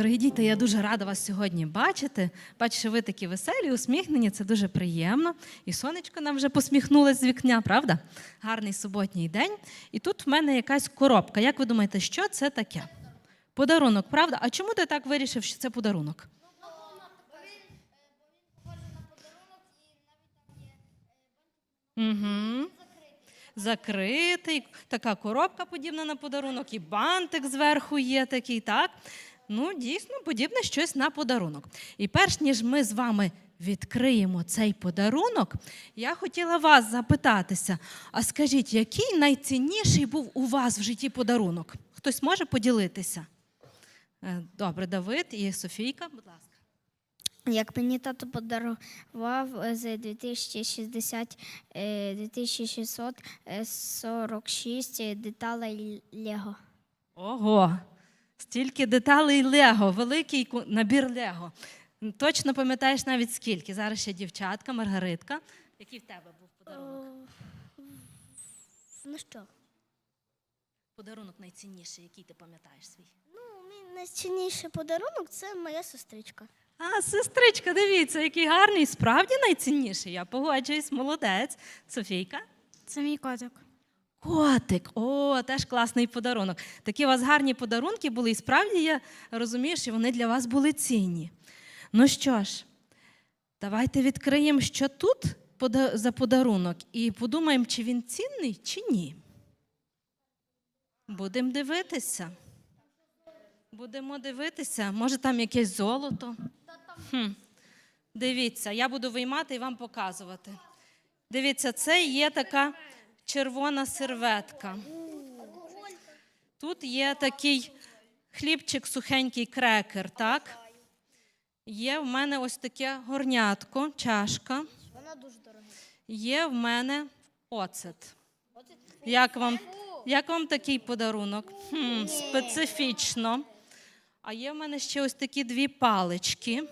Дорогі діти, я дуже рада вас сьогодні бачити. Бачу, що ви такі веселі, усміхнені, це дуже приємно. І сонечко нам вже посміхнулось з вікня, правда? Гарний суботній день. І тут в мене якась коробка. Як ви думаєте, що це таке? Подарунок, правда? А чому ти так вирішив, що це подарунок? Угу. Закритий, така коробка подібна на подарунок, і бантик зверху є такий, так? Ну, дійсно, подібне щось на подарунок. І перш ніж ми з вами відкриємо цей подарунок, я хотіла вас запитатися: а скажіть, який найцінніший був у вас в житті подарунок? Хтось може поділитися? Е, Добре, Давид і Софійка, будь ласка. Як мені тато подарував за 2060, е, 2646 е, деталей Лего. Ого, стільки деталей Лего, великий набір Лего. Точно пам'ятаєш навіть скільки. Зараз ще дівчатка, Маргаритка. Який в тебе був подарунок? Ну що? Подарунок найцінніший, який ти пам'ятаєш свій? Ну, мій найцінніший подарунок це моя сестричка. А, сестричка, дивіться, який гарний, справді найцінніший. Я погоджуюсь, молодець. Софійка. Це мій котик. Котик, о, теж класний подарунок. Такі у вас гарні подарунки були, і справді я розумію, що вони для вас були цінні. Ну що ж, давайте відкриємо, що тут за подарунок, і подумаємо, чи він цінний, чи ні. Будемо дивитися. Будемо дивитися. Може, там якесь золото. Хм. Дивіться, я буду виймати і вам показувати. Дивіться, це є така червона серветка. Тут є такий хлібчик, сухенький крекер, так? Є в мене ось таке горнятко, чашка. Вона дуже дорога. Є в мене оцет. Як вам, як вам такий подарунок? Хм, специфічно. А є в мене ще ось такі дві палички.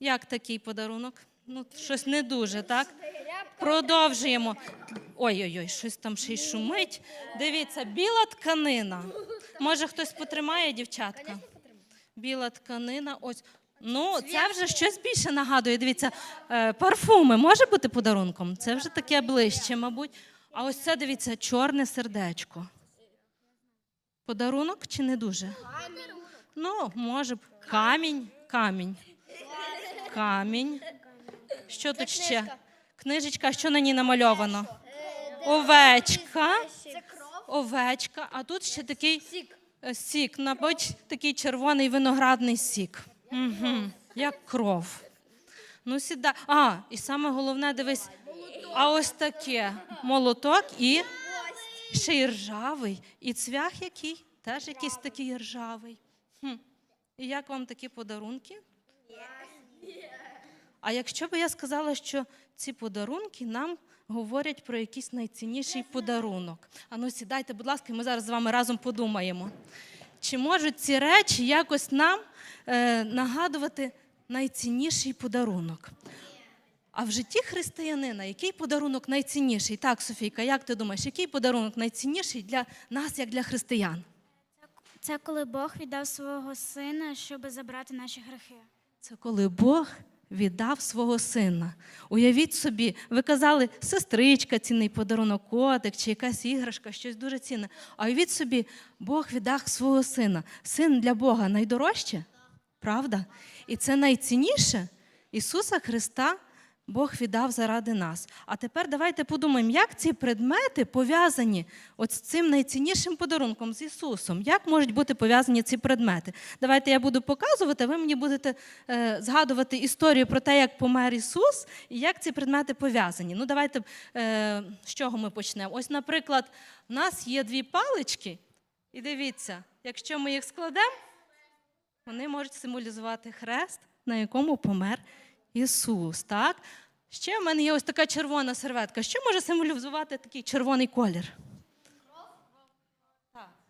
Як такий подарунок? Ну, щось не дуже, так? Продовжуємо. Ой-ой-ой, щось там ще й шумить. Дивіться, біла тканина. Може, хтось потримає, дівчатка? Біла тканина. Ось. Ну, це вже щось більше нагадує. Дивіться, е, парфуми може бути подарунком? Це вже таке ближче, мабуть. А ось це, дивіться, чорне сердечко. Подарунок чи не дуже? Ну, може б. Камінь, камінь. Камінь. Що тут ще? Книжечка, що на ній намальовано? Овечка. Овечка. А тут ще такий е, сік, мабуть, такий червоний виноградний сік. Угу. Як кров. Ну, сідай. А, і саме головне, дивись. А ось таке молоток і ще й ржавий. І цвях який? Теж якийсь такий ржавий. Хм. І як вам такі подарунки? А якщо б я сказала, що ці подарунки нам говорять про якийсь найцінніший подарунок. Ану, сідайте, будь ласка, ми зараз з вами разом подумаємо. Чи можуть ці речі якось нам е, нагадувати найцінніший подарунок? А в житті християнина який подарунок найцінніший? Так, Софійка, як ти думаєш, який подарунок найцінніший для нас, як для християн? Це коли Бог віддав свого сина, щоб забрати наші грехи. Це коли Бог віддав свого сина. Уявіть собі, ви казали, сестричка, цінний подарунок, котик чи якась іграшка, щось дуже цінне. А уявіть собі, Бог віддав свого сина. Син для Бога найдорожче, правда? І це найцінніше Ісуса Христа. Бог віддав заради нас. А тепер давайте подумаємо, як ці предмети пов'язані от з цим найціннішим подарунком з Ісусом. Як можуть бути пов'язані ці предмети? Давайте я буду показувати, ви мені будете е, згадувати історію про те, як помер Ісус і як ці предмети пов'язані. Ну, давайте е, з чого ми почнемо? Ось, наприклад, у нас є дві палички, і дивіться, якщо ми їх складемо, вони можуть символізувати хрест, на якому помер Ісус. Так? Ще в мене є ось така червона серветка. Що може символізувати такий червоний колір?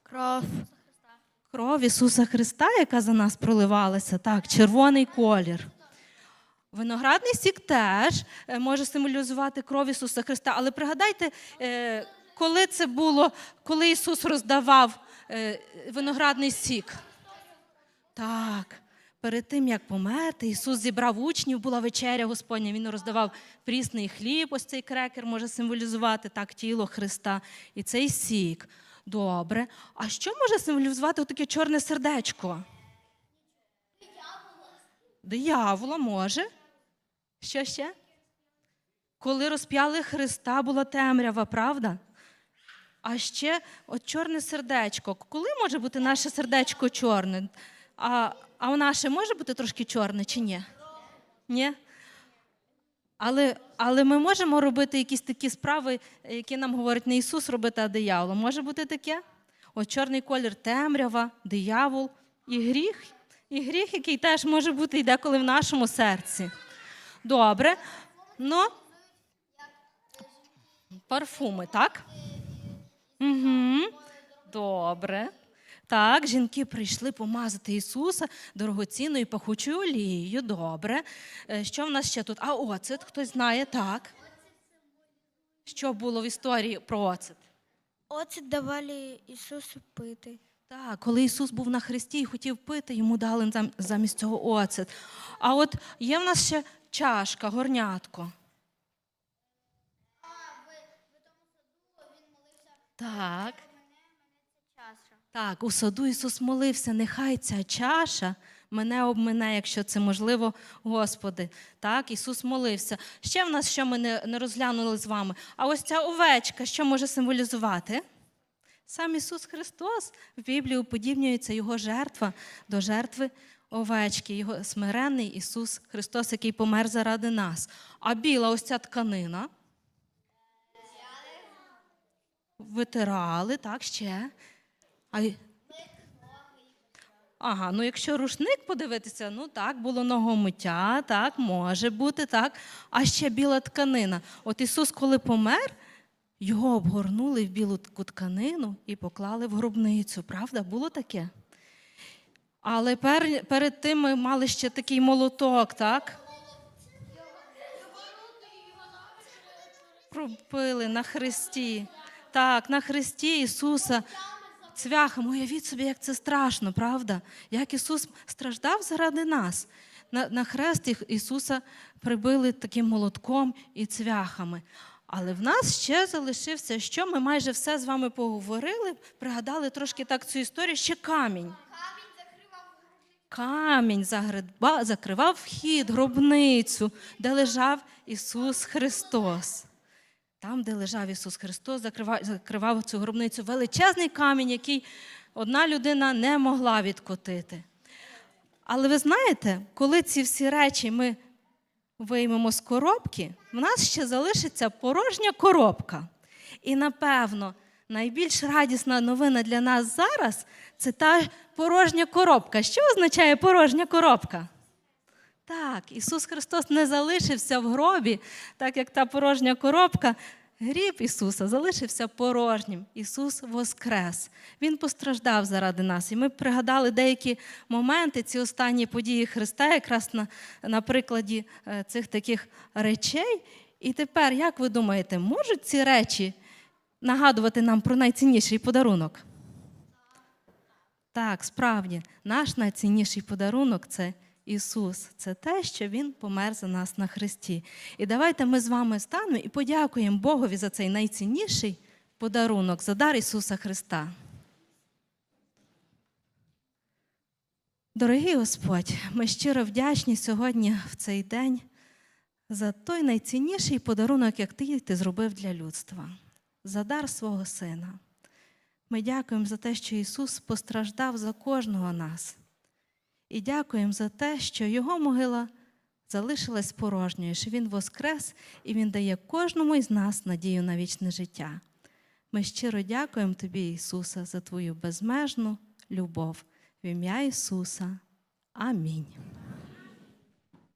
Кров. Кров Ісуса Христа, яка за нас проливалася, так, червоний колір. Виноградний сік теж е, може символізувати кров Ісуса Христа. Але пригадайте, е, коли це було, коли Ісус роздавав е, виноградний сік? Так. Перед тим, як померти, Ісус зібрав учнів, була вечеря Господня. Він роздавав прісний хліб, ось цей крекер може символізувати так тіло Христа. І цей сік. Добре. А що може символізувати таке чорне сердечко? Диявола може. Що ще? Коли розп'яли Христа, була темрява, правда? А ще от чорне сердечко. Коли може бути наше сердечко чорне? А, а наше може бути трошки чорне чи ні? Ні? Але, але ми можемо робити якісь такі справи, які нам говорить не Ісус робити, а диявол. Може бути таке? От чорний колір темрява, диявол і гріх. І гріх, який теж може бути і деколи в нашому серці. Добре. Ну, парфуми, так? Угу. Добре. Так, жінки прийшли помазати Ісуса дорогоцінною пахучою олією. Добре. Е, Що в нас ще тут? А оцет, хтось знає, так. Що було в історії про оцет? Оцет давали Ісусу пити. Так, коли Ісус був на хресті і хотів пити, йому дали замість цього оцет. А от є в нас ще чашка, горнятко. Так. Так, у саду Ісус молився, нехай ця чаша мене обмине, якщо це можливо, Господи. Так, Ісус молився. Ще в нас, що ми не, розглянули з вами. А ось ця овечка, що може символізувати? Сам Ісус Христос в Біблії уподібнюється Його жертва до жертви овечки, Його смиренний Ісус Христос, який помер заради нас. А біла ось ця тканина. Витирали, так, ще. А... Ага, ну якщо рушник подивитися, ну так, було ногомиття, так, може бути, так. А ще біла тканина. От Ісус, коли помер, його обгорнули в білу тканину і поклали в гробницю. Правда, було таке? Але пер, перед тим ми мали ще такий молоток, так? Пробили на хресті. Так, на хресті Ісуса цвяхом. Уявіть собі, як це страшно, правда? Як Ісус страждав заради нас. На, на хрест Ісуса прибили таким молотком і цвяхами. Але в нас ще залишився, що ми майже все з вами поговорили, пригадали трошки так цю історію, ще камінь. Камінь закривав вхід, гробницю, де лежав Ісус Христос. Там, де лежав Ісус Христос, закривав, цю гробницю величезний камінь, який одна людина не могла відкотити. Але ви знаєте, коли ці всі речі ми виймемо з коробки, в нас ще залишиться порожня коробка. І напевно, найбільш радісна новина для нас зараз це та порожня коробка. Що означає порожня коробка? Так, Ісус Христос не залишився в гробі, так як та порожня коробка. Гріб Ісуса залишився порожнім. Ісус воскрес. Він постраждав заради нас. І ми пригадали деякі моменти, ці останні події Христа, якраз на, на прикладі е, цих таких речей. І тепер, як ви думаєте, можуть ці речі нагадувати нам про найцінніший подарунок? Так, справді, наш найцінніший подарунок це Ісус. Це те, що Він помер за нас на Христі. І давайте ми з вами станемо і подякуємо Богові за цей найцінніший подарунок, за дар Ісуса Христа. Дорогий Господь, ми щиро вдячні сьогодні в цей день за той найцінніший подарунок, як ти, ти зробив для людства, за дар свого Сина. Ми дякуємо за те, що Ісус постраждав за кожного нас. І дякуємо за те, що Його могила залишилась порожньою, що Він воскрес і Він дає кожному із нас надію на вічне життя. Ми щиро дякуємо Тобі, Ісуса, за Твою безмежну любов. В ім'я Ісуса. Амінь.